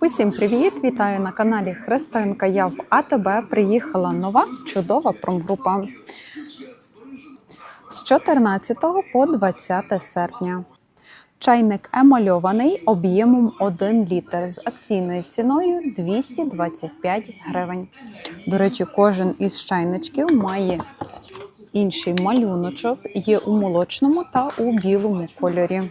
Усім привіт! Вітаю на каналі Христинка. Я в АТБ приїхала нова чудова промгрупа з 14 по 20 серпня. Чайник емальований об'ємом 1 літр з акційною ціною 225 гривень. До речі, кожен із чайничків має інший малюночок, є у молочному та у білому кольорі.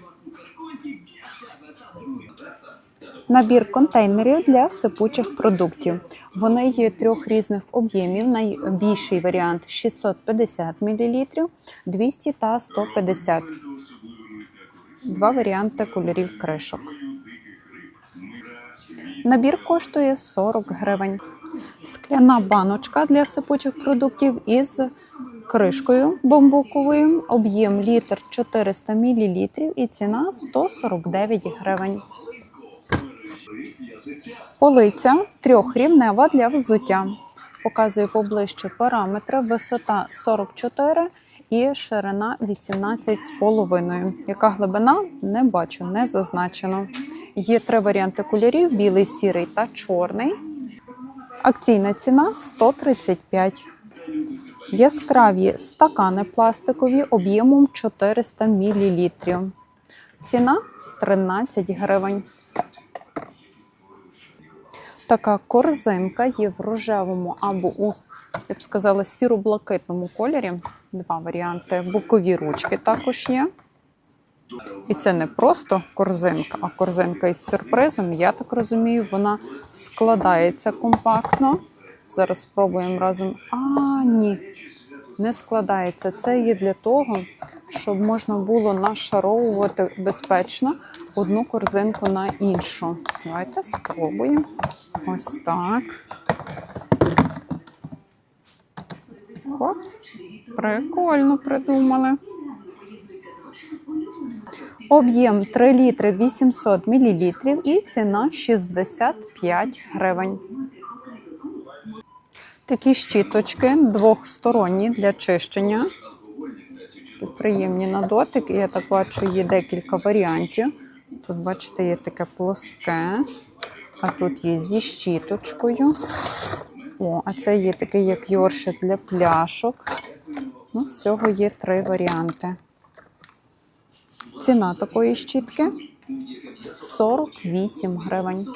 Набір контейнерів для сипучих продуктів. Вони є трьох різних об'ємів. Найбільший варіант 650 мл, 200 та 150. Два варіанти кольорів кришок. Набір коштує 40 гривень. Скляна баночка для сипучих продуктів із кришкою бамбуковою. Об'єм літр 400 мл і ціна 149 гривень. Полиця трьохрівнева для взуття. Показую поближче параметри. Висота 44 і ширина 18,5. Яка глибина? Не бачу, не зазначено. Є три варіанти кольорів: білий, сірий та чорний. Акційна ціна 135. Яскраві стакани пластикові об'ємом 400 мл. Ціна 13 гривень. Така корзинка є в рожевому або у, я б сказала, сіро-блакитному кольорі. Два варіанти. Бокові ручки також є. І це не просто корзинка, а корзинка із сюрпризом. Я так розумію, вона складається компактно. Зараз спробуємо разом. А, ні, не складається. Це є для того, щоб можна було нашаровувати безпечно одну корзинку на іншу. Давайте спробуємо. Ось так. Хоп. Прикольно придумали. Об'єм 3 літри 800 мл і ціна 65 гривень. Такі щіточки двохсторонні для чищення. Приємні на дотик. Я так бачу, є декілька варіантів. Тут, бачите, є таке плоске, а тут є зі щіточкою. О, а це є такий, як йоршик для пляшок. Ну, всього є три варіанти. Ціна такої щітки 48 гривень.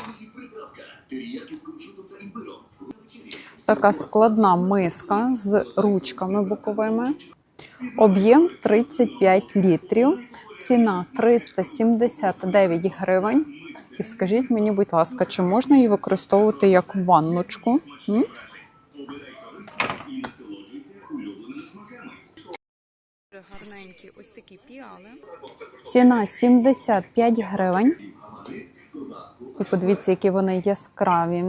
Така складна миска з ручками боковими. Об'єм 35 літрів. Ціна 379 гривень. І скажіть мені, будь ласка, чи можна її використовувати як ванночку? М? Гарненькі ось такі піали. Ціна 75 гривень. І подивіться, які вони яскраві.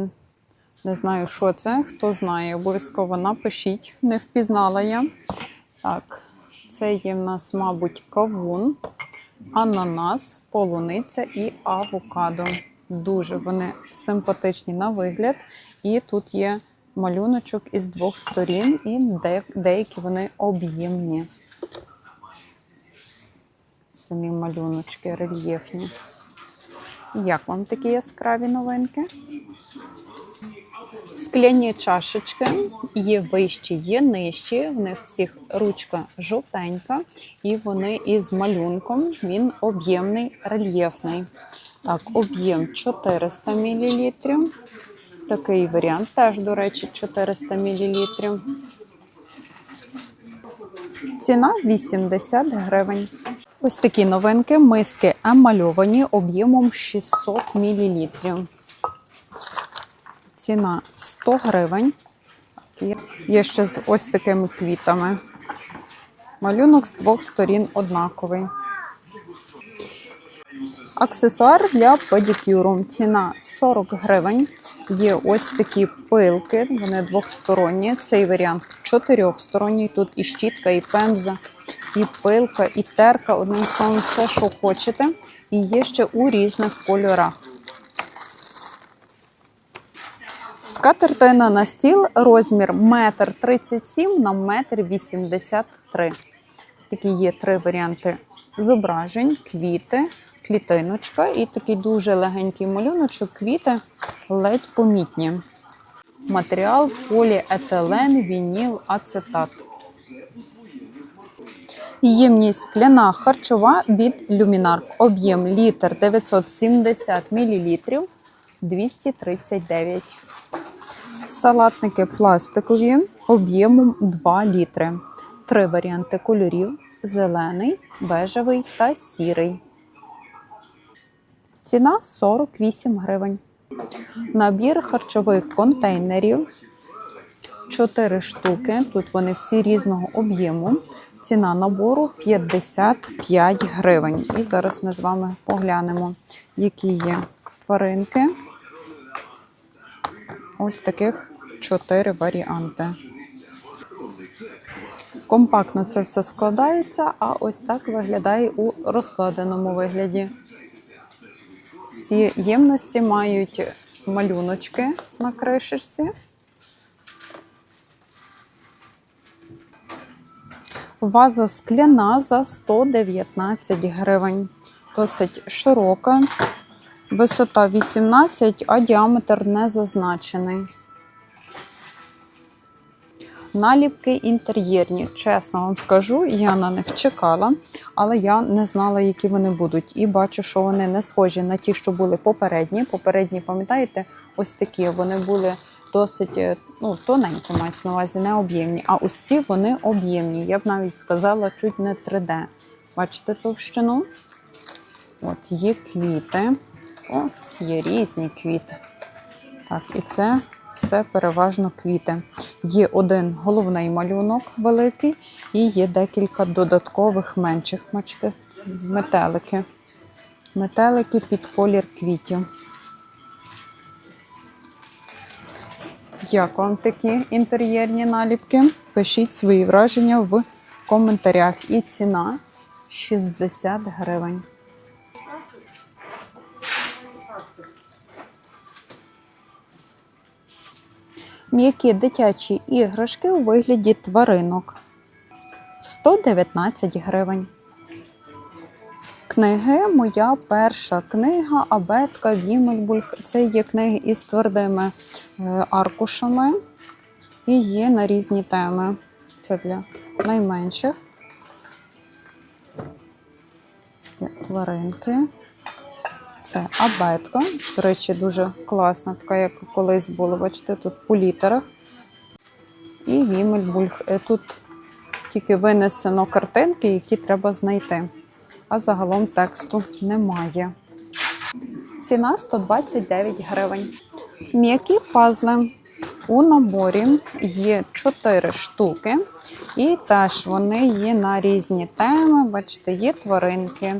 Не знаю, що це. Хто знає, обов'язково напишіть. Не впізнала я. Так, це є в нас, мабуть, кавун, ананас, полуниця і авокадо. Дуже вони симпатичні на вигляд. І тут є малюночок із двох сторін, і деякі вони об'ємні. Самі малюночки рельєфні. Як вам такі яскраві новинки? Скляні чашечки є вищі, є нижчі. В них всіх ручка жовтенька, і вони із малюнком. Він об'ємний, рельєфний. Так, об'єм 400 мл. Такий варіант теж, до речі, 400 мл. Ціна 80 гривень. Ось такі новинки. Миски емальовані об'ємом 600 мл. Ціна 100 гривень. Є, ще з ось такими квітами. Малюнок з двох сторін однаковий. Аксесуар для педикюру. Ціна 40 гривень. Є ось такі пилки, вони двохсторонні. Цей варіант чотирьохсторонній. Тут і щітка, і пемза, і пилка, і терка. Одним словом, все, що хочете. І є ще у різних кольорах. Скатертина на стіл розмір 1,37 на 1,83 Такі є три варіанти зображень, квіти, клітиночка і такий дуже легенький малюночок, квіти ледь помітні. Матеріал поліетилен, вініл, ацетат. Ємність скляна харчова від Люмінарк. Об'єм літр 970 мл 239. Салатники пластикові об'ємом 2 літри. Три варіанти кольорів: зелений, бежевий та сірий. Ціна 48 гривень. Набір харчових контейнерів 4 штуки. Тут вони всі різного об'єму. Ціна набору 55 гривень. І зараз ми з вами поглянемо, які є тваринки. Ось таких 4 варіанти. Компактно це все складається, а ось так виглядає у розкладеному вигляді. Всі ємності мають малюночки на кришечці. Ваза скляна за 119 гривень. Досить широка. Висота 18, а діаметр не зазначений. Наліпки інтер'єрні. Чесно вам скажу, я на них чекала, але я не знала, які вони будуть. І бачу, що вони не схожі на ті, що були попередні. Попередні, пам'ятаєте, ось такі. Вони були досить е, ну, тоненькі, мається на увазі, не об'ємні. А ось ці вони об'ємні. Я б навіть сказала, чуть не 3D. Бачите товщину? От є квіти. О, є різні квіти. Так, і це все переважно квіти. Є один головний малюнок великий, і є декілька додаткових менших. Бачите, метелики. Метелики під колір квітів. Як вам такі інтер'єрні наліпки? Пишіть свої враження в коментарях. І ціна 60 гривень. М'які дитячі іграшки у вигляді тваринок 119 гривень. Книги моя перша книга Абетка Вімельбульх. Це є книги із твердими е, аркушами і є на різні теми. Це для найменших. Тваринки. Це абетка. До речі, дуже класна, така, як колись було. Бачите, тут по літерах. І Вімельбульх. Е, Тут тільки винесено картинки, які треба знайти. А загалом тексту немає. Ціна 129 гривень. М'які пазли. У наборі є 4 штуки, і теж вони є на різні теми. Бачите, є тваринки,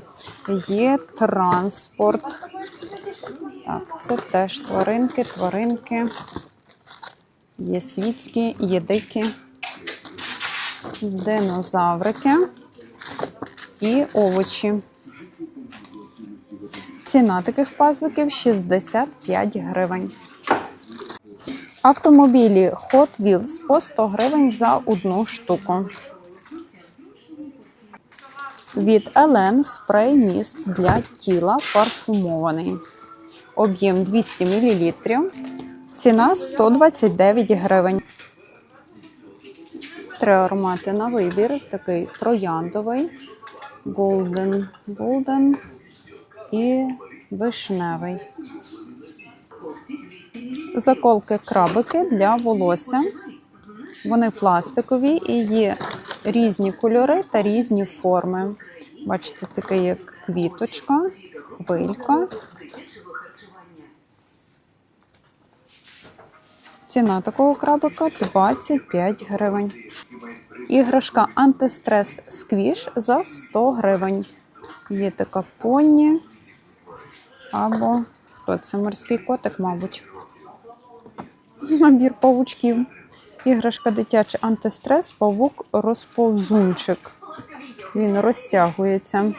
є транспорт. Так, це теж тваринки, тваринки. Є світські, є дикі, динозаврики і овочі. Ціна таких пазликів 65 гривень. Автомобілі Hot Wheels по 100 гривень за одну штуку. Від Елен спрей міст для тіла парфумований. Об'єм 200 мл. Ціна 129 гривень. Три аромати на вибір. Такий трояндовий, golden, golden і вишневий. Заколки крабики для волосся. Вони пластикові і є різні кольори та різні форми. Бачите, таке як квіточка, хвилька. Ціна такого крабика 25 гривень. Іграшка антистрес сквіш за 100 гривень. Є така поні або хто це морський котик, мабуть. Набір павучків. Іграшка дитяча антистрес, павук розповзунчик. Він розтягується.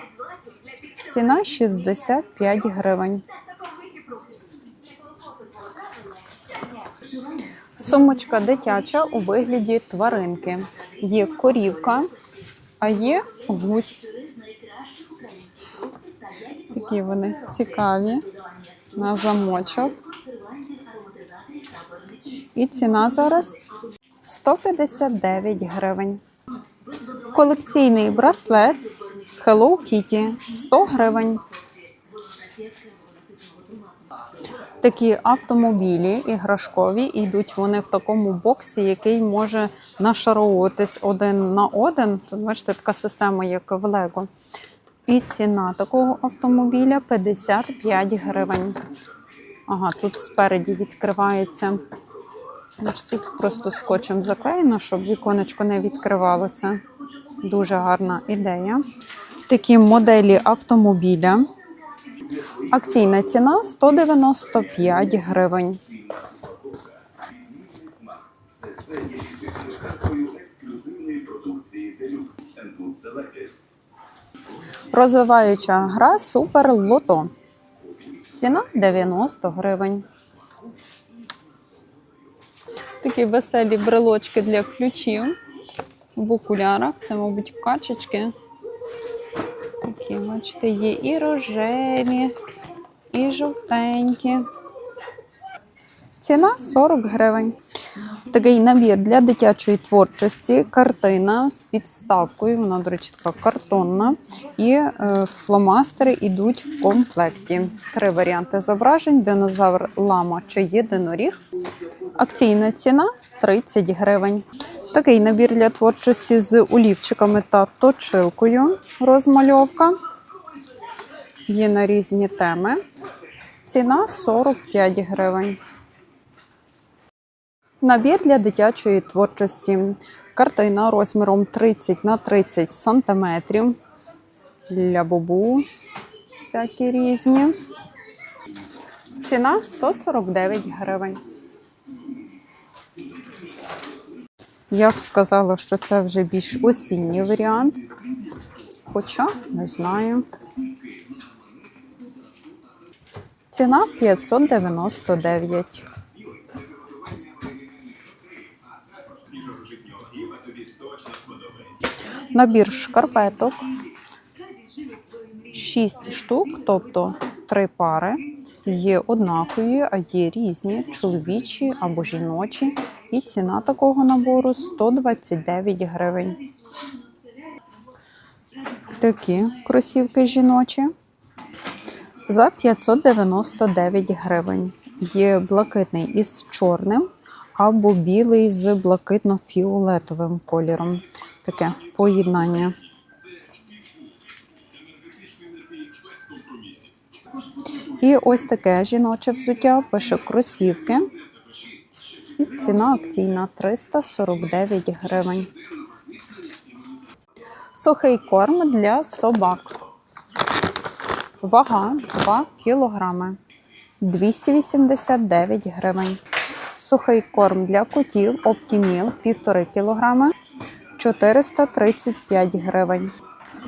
Ціна 65 гривень. Сумочка дитяча у вигляді тваринки. Є корівка, а є гусь. Такі вони цікаві на замочок. І ціна зараз 159 гривень. Колекційний браслет Hello Kitty 100 гривень. Такі автомобілі іграшкові йдуть вони в такому боксі, який може нашаровуватись один на один. Тут бачите, така система, як в Лего. І ціна такого автомобіля 55 гривень. Ага, тут спереді відкривається. Бачите, просто скотчем заклеєно, щоб віконечко не відкривалося. Дуже гарна ідея. Такі моделі автомобіля. Акційна ціна 195 гривень. Розвиваюча гра Супер Лото. Ціна 90 гривень. Такі веселі брелочки для ключів в окулярах. Це, мабуть, качечки. Такі, бачите, є і рожеві, і жовтенькі. Ціна 40 гривень. Такий набір для дитячої творчості, картина з підставкою. Вона, до речі, така картонна. І е, фломастери йдуть в комплекті. Три варіанти зображень: динозавр, лама чи єдиноріг. Акційна ціна 30 гривень. Такий набір для творчості з олівчиками та точилкою. Розмальовка. Є на різні теми. Ціна 45 гривень. Набір для дитячої творчості. Картина розміром 30 на 30 сантиметрів. Для бобу всякі різні. Ціна 149 гривень. Я б сказала, що це вже більш осінній варіант. Хоча не знаю. Ціна 599. Набір шкарпеток. 6 штук, тобто 3 пари. Є однакові, а є різні, чоловічі або жіночі. І ціна такого набору 129 гривень. Такі кросівки жіночі за 599 гривень. Є блакитний із чорним або білий з блакитно-фіолетовим кольором. Таке поєднання. І ось таке жіноче взуття пише кросівки. І ціна акційна 349 гривень. Сухий корм для собак. Вага 2 кілограми. 289 гривень. Сухий корм для котів Оптіміл 1,5 кг 435 гривень.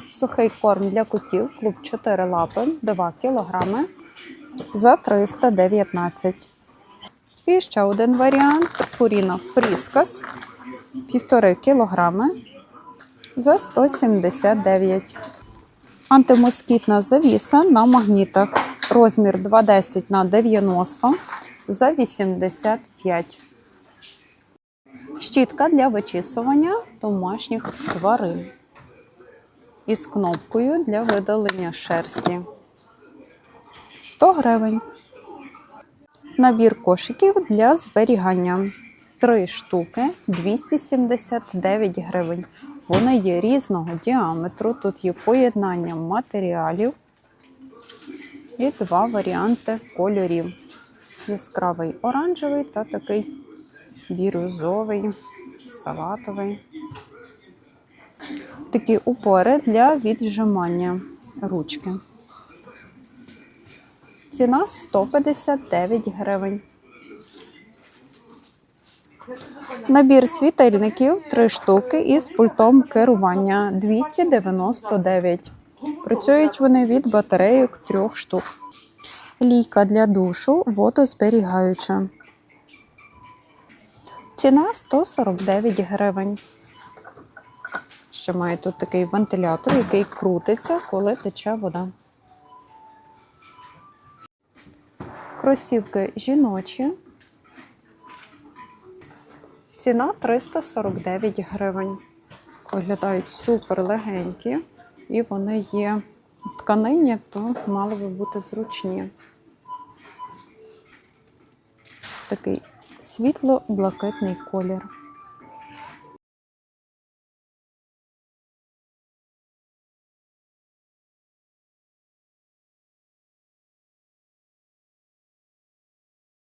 Сухий корм для котів клуб 4 лапи 2 кг за 319. І ще один варіант Purina Friskas 1,5 кг за 179. Антимоскітна завіса на магнітах. Розмір 210 на 90 за 85. Щітка для вичісування домашніх тварин. Із кнопкою для видалення шерсті. 100 гривень. Набір кошиків для зберігання. Три штуки 279 гривень. Вони є різного діаметру. Тут є поєднання матеріалів і два варіанти кольорів: яскравий оранжевий та такий бірюзовий, салатовий. Такі упори для віджимання ручки. Ціна 159 гривень. Набір світильників 3 штуки із пультом керування 299. Працюють вони від батарейок 3 штук. Лійка для душу водозберігаюча. Ціна 149 гривень. Ще має тут такий вентилятор, який крутиться, коли тече вода. Кросівки жіночі. Ціна 349 гривень. Виглядають супер легенькі, і вони є тканині, то мали би бути зручні. Такий світло-блакитний колір.